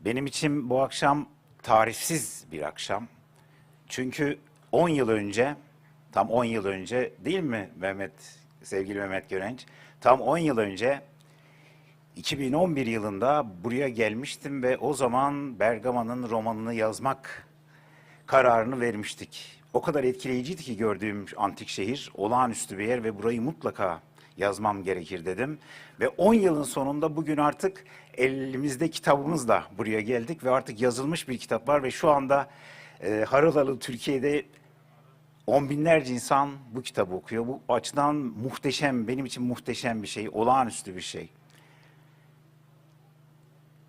Benim için bu akşam tarifsiz bir akşam. Çünkü 10 yıl önce, tam 10 yıl önce değil mi Mehmet, sevgili Mehmet Görenç? Tam 10 yıl önce 2011 yılında buraya gelmiştim ve o zaman Bergama'nın romanını yazmak kararını vermiştik. O kadar etkileyiciydi ki gördüğüm antik şehir, olağanüstü bir yer ve burayı mutlaka yazmam gerekir dedim. Ve 10 yılın sonunda bugün artık elimizde kitabımızla buraya geldik ve artık yazılmış bir kitap var ve şu anda e, harıl harıl Türkiye'de on binlerce insan bu kitabı okuyor. Bu açıdan muhteşem, benim için muhteşem bir şey, olağanüstü bir şey.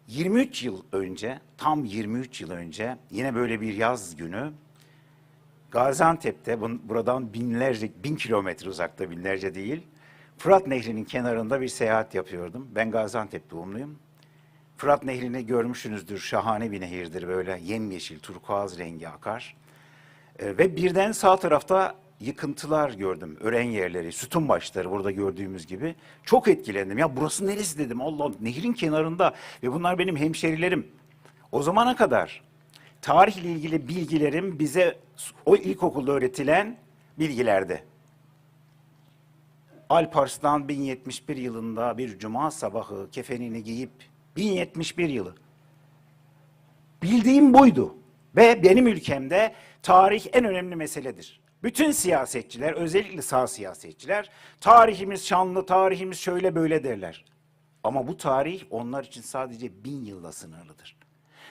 23 yıl önce, tam 23 yıl önce yine böyle bir yaz günü Gaziantep'te buradan binlerce, bin kilometre uzakta binlerce değil, Fırat Nehri'nin kenarında bir seyahat yapıyordum. Ben Gaziantep doğumluyum. Fırat Nehri'ni görmüşsünüzdür, şahane bir nehirdir böyle yemyeşil, turkuaz rengi akar. Ee, ve birden sağ tarafta yıkıntılar gördüm, ören yerleri, sütun başları burada gördüğümüz gibi. Çok etkilendim. Ya burası neresi dedim. Allah nehrin kenarında ve bunlar benim hemşerilerim. O zamana kadar tarihle ilgili bilgilerim bize o ilkokulda öğretilen bilgilerdi. Alparslan 1071 yılında bir cuma sabahı kefenini giyip 1071 yılı Bildiğim buydu. Ve benim ülkemde tarih en önemli meseledir. Bütün siyasetçiler, özellikle sağ siyasetçiler, tarihimiz şanlı, tarihimiz şöyle böyle derler. Ama bu tarih onlar için sadece bin yılla sınırlıdır.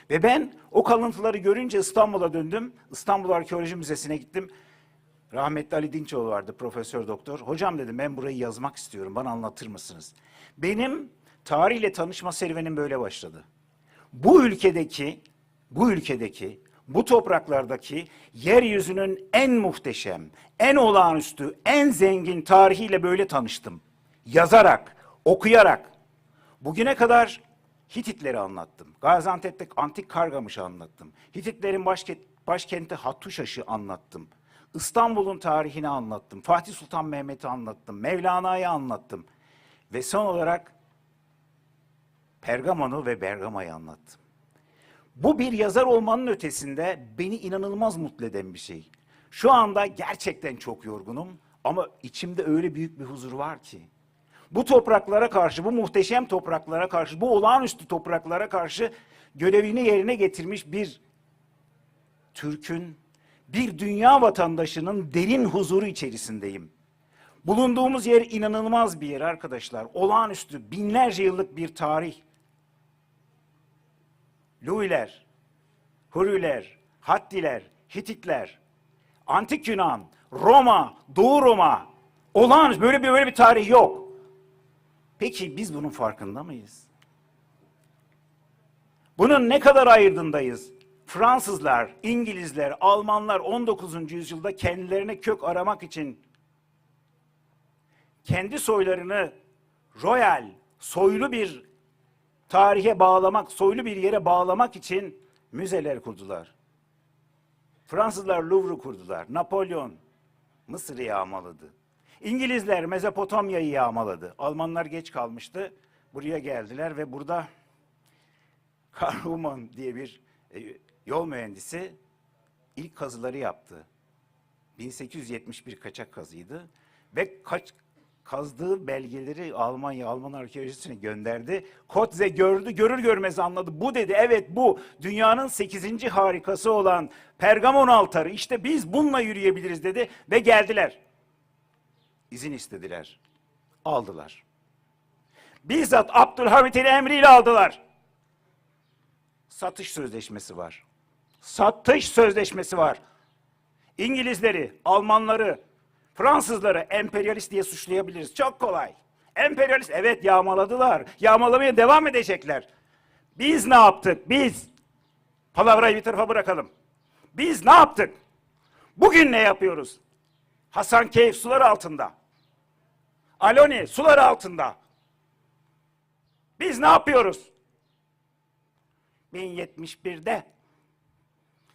Ve ben o kalıntıları görünce İstanbul'a döndüm. İstanbul Arkeoloji Müzesi'ne gittim. Rahmetli Ali Dinçoğlu vardı, profesör doktor. Hocam dedim ben burayı yazmak istiyorum, bana anlatır mısınız? Benim tarihle tanışma serüvenim böyle başladı bu ülkedeki, bu ülkedeki, bu topraklardaki yeryüzünün en muhteşem, en olağanüstü, en zengin tarihiyle böyle tanıştım. Yazarak, okuyarak. Bugüne kadar Hititleri anlattım. Gaziantep'te antik Kargamış'ı anlattım. Hititlerin başkent, başkenti Hattuşaş'ı anlattım. İstanbul'un tarihini anlattım. Fatih Sultan Mehmet'i anlattım. Mevlana'yı anlattım. Ve son olarak Pergamon'u ve Bergama'yı anlattım. Bu bir yazar olmanın ötesinde beni inanılmaz mutlu eden bir şey. Şu anda gerçekten çok yorgunum ama içimde öyle büyük bir huzur var ki. Bu topraklara karşı, bu muhteşem topraklara karşı, bu olağanüstü topraklara karşı görevini yerine getirmiş bir Türk'ün, bir dünya vatandaşının derin huzuru içerisindeyim. Bulunduğumuz yer inanılmaz bir yer arkadaşlar. Olağanüstü binlerce yıllık bir tarih. Luiler, Huriler, Hattiler, Hititler, Antik Yunan, Roma, Doğu Roma. Olağanüstü böyle bir böyle bir tarih yok. Peki biz bunun farkında mıyız? Bunun ne kadar ayırdındayız? Fransızlar, İngilizler, Almanlar 19. yüzyılda kendilerine kök aramak için kendi soylarını royal, soylu bir tarihe bağlamak, soylu bir yere bağlamak için müzeler kurdular. Fransızlar Louvre kurdular. Napolyon Mısır'ı yağmaladı. İngilizler Mezopotamya'yı yağmaladı. Almanlar geç kalmıştı. Buraya geldiler ve burada Karl Humann diye bir e, yol mühendisi ilk kazıları yaptı. 1871 kaçak kazıydı ve kaç kazdığı belgeleri Almanya Alman arkeolojisine gönderdi. Kotze gördü, görür görmez anladı. Bu dedi, evet bu dünyanın 8. harikası olan Pergamon altarı. İşte biz bununla yürüyebiliriz dedi ve geldiler. İzin istediler. Aldılar. Bizzat Abdülhamit'in emriyle aldılar. Satış sözleşmesi var. Satış sözleşmesi var. İngilizleri, Almanları, Fransızları emperyalist diye suçlayabiliriz. Çok kolay. Emperyalist evet yağmaladılar. Yağmalamaya devam edecekler. Biz ne yaptık? Biz. Palavrayı bir tarafa bırakalım. Biz ne yaptık? Bugün ne yapıyoruz? Hasankeyf sular altında. Aloni sular altında. Biz ne yapıyoruz? 1071'de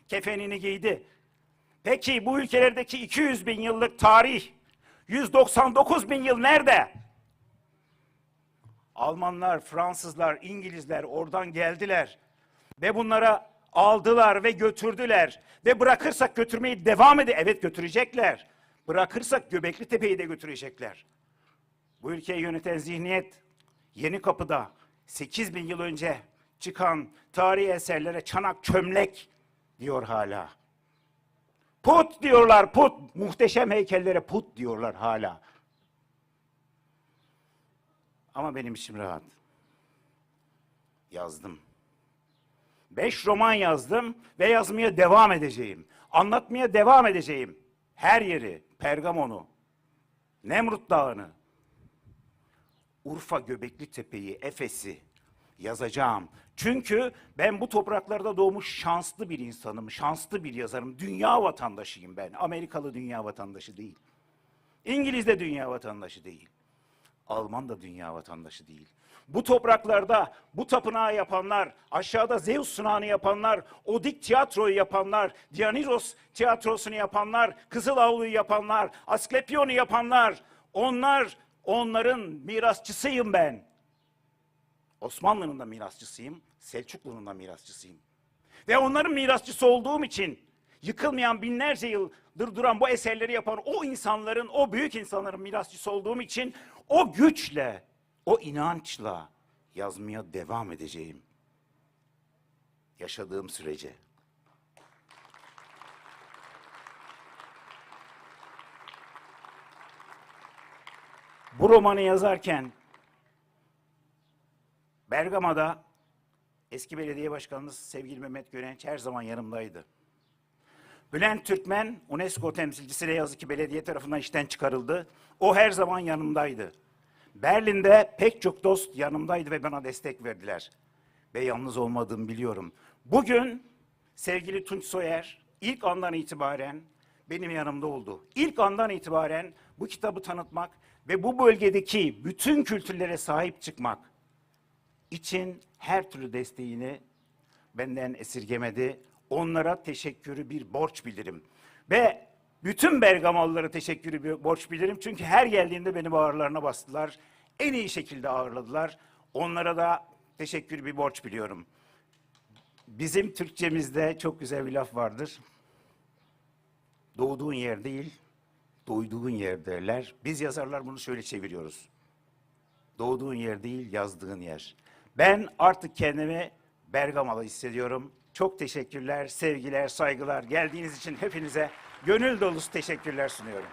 kefenini giydi. Peki bu ülkelerdeki 200 bin yıllık tarih, 199 bin yıl nerede? Almanlar, Fransızlar, İngilizler oradan geldiler. Ve bunlara aldılar ve götürdüler. Ve bırakırsak götürmeyi devam ede. Evet götürecekler. Bırakırsak Göbekli Tepe'yi de götürecekler. Bu ülkeyi yöneten zihniyet Yeni Kapı'da 8 bin yıl önce çıkan tarihi eserlere çanak çömlek diyor hala. Put diyorlar put. Muhteşem heykellere put diyorlar hala. Ama benim içim rahat. Yazdım. Beş roman yazdım ve yazmaya devam edeceğim. Anlatmaya devam edeceğim. Her yeri, Pergamon'u, Nemrut Dağı'nı, Urfa Göbekli Tepe'yi, Efes'i yazacağım. Çünkü ben bu topraklarda doğmuş şanslı bir insanım, şanslı bir yazarım. Dünya vatandaşıyım ben. Amerikalı dünya vatandaşı değil. İngiliz de dünya vatandaşı değil. Alman da dünya vatandaşı değil. Bu topraklarda bu tapınağı yapanlar, aşağıda Zeus sunağını yapanlar, Odik tiyatroyu yapanlar, Dionysos tiyatrosunu yapanlar, Kızıl Avlu'yu yapanlar, Asklepion'u yapanlar, onlar, onların mirasçısıyım ben. Osmanlı'nın da mirasçısıyım, Selçuklu'nun da mirasçısıyım. Ve onların mirasçısı olduğum için yıkılmayan binlerce yıldır duran bu eserleri yapan o insanların, o büyük insanların mirasçısı olduğum için o güçle, o inançla yazmaya devam edeceğim. Yaşadığım sürece. Bu romanı yazarken Bergama'da eski belediye başkanımız sevgili Mehmet Görenç her zaman yanımdaydı. Bülent Türkmen UNESCO temsilcisi ne yazık ki belediye tarafından işten çıkarıldı. O her zaman yanımdaydı. Berlin'de pek çok dost yanımdaydı ve bana destek verdiler. Ve yalnız olmadığımı biliyorum. Bugün sevgili Tunç Soyer ilk andan itibaren benim yanımda oldu. İlk andan itibaren bu kitabı tanıtmak ve bu bölgedeki bütün kültürlere sahip çıkmak için her türlü desteğini benden esirgemedi. Onlara teşekkürü bir borç bilirim. Ve bütün Bergamalılara teşekkürü bir borç bilirim. Çünkü her geldiğinde beni bağırlarına bastılar. En iyi şekilde ağırladılar. Onlara da teşekkür bir borç biliyorum. Bizim Türkçemizde çok güzel bir laf vardır. Doğduğun yer değil, doyduğun yer derler. Biz yazarlar bunu şöyle çeviriyoruz. Doğduğun yer değil, yazdığın yer. Ben artık kendimi Bergamalı hissediyorum. Çok teşekkürler, sevgiler, saygılar. Geldiğiniz için hepinize gönül dolusu teşekkürler sunuyorum.